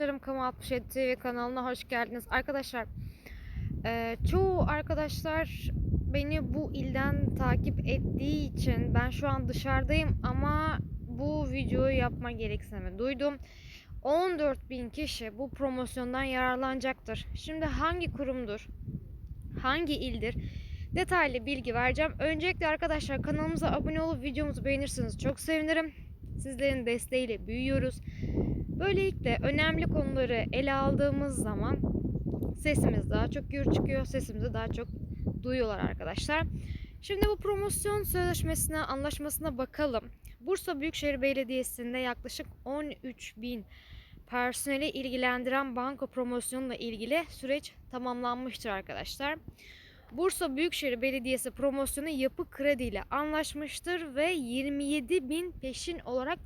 Arkadaşlarım Kamu 67 TV kanalına hoş geldiniz. Arkadaşlar e, çoğu arkadaşlar beni bu ilden takip ettiği için ben şu an dışarıdayım ama bu videoyu yapma gereksinimi duydum. 14.000 kişi bu promosyondan yararlanacaktır. Şimdi hangi kurumdur? Hangi ildir? Detaylı bilgi vereceğim. Öncelikle arkadaşlar kanalımıza abone olup videomuzu beğenirseniz çok sevinirim. Sizlerin desteğiyle büyüyoruz. Böylelikle önemli konuları ele aldığımız zaman sesimiz daha çok gür çıkıyor, sesimizi daha çok duyuyorlar arkadaşlar. Şimdi bu promosyon sözleşmesine, anlaşmasına bakalım. Bursa Büyükşehir Belediyesi'nde yaklaşık 13 bin personeli ilgilendiren banka promosyonuyla ilgili süreç tamamlanmıştır arkadaşlar. Bursa Büyükşehir Belediyesi promosyonu yapı kredi ile anlaşmıştır ve 27 bin peşin olarak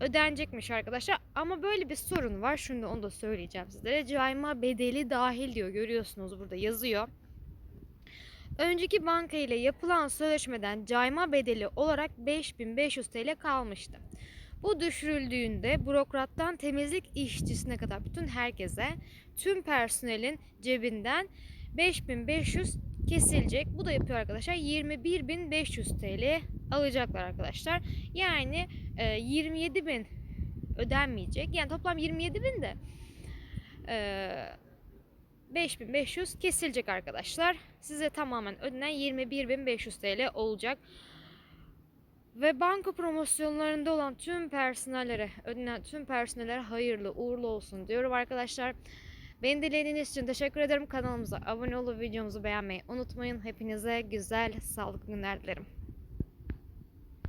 ödenecekmiş arkadaşlar. Ama böyle bir sorun var. Şimdi onu da söyleyeceğim sizlere. Cayma bedeli dahil diyor. Görüyorsunuz burada yazıyor. Önceki banka ile yapılan sözleşmeden cayma bedeli olarak 5500 TL kalmıştı. Bu düşürüldüğünde bürokrattan temizlik işçisine kadar bütün herkese tüm personelin cebinden 5500 kesilecek. Bu da yapıyor arkadaşlar 21500 TL alacaklar arkadaşlar. Yani e, 27.000 ödenmeyecek. Yani toplam 27.000 de e, 5500 kesilecek arkadaşlar. Size tamamen ödenen 21.500 TL olacak. Ve banka promosyonlarında olan tüm personellere, ödenen tüm personellere hayırlı uğurlu olsun diyorum arkadaşlar. Beni dinlediğiniz için teşekkür ederim. Kanalımıza abone olup videomuzu beğenmeyi unutmayın. Hepinize güzel, sağlıklı günler dilerim.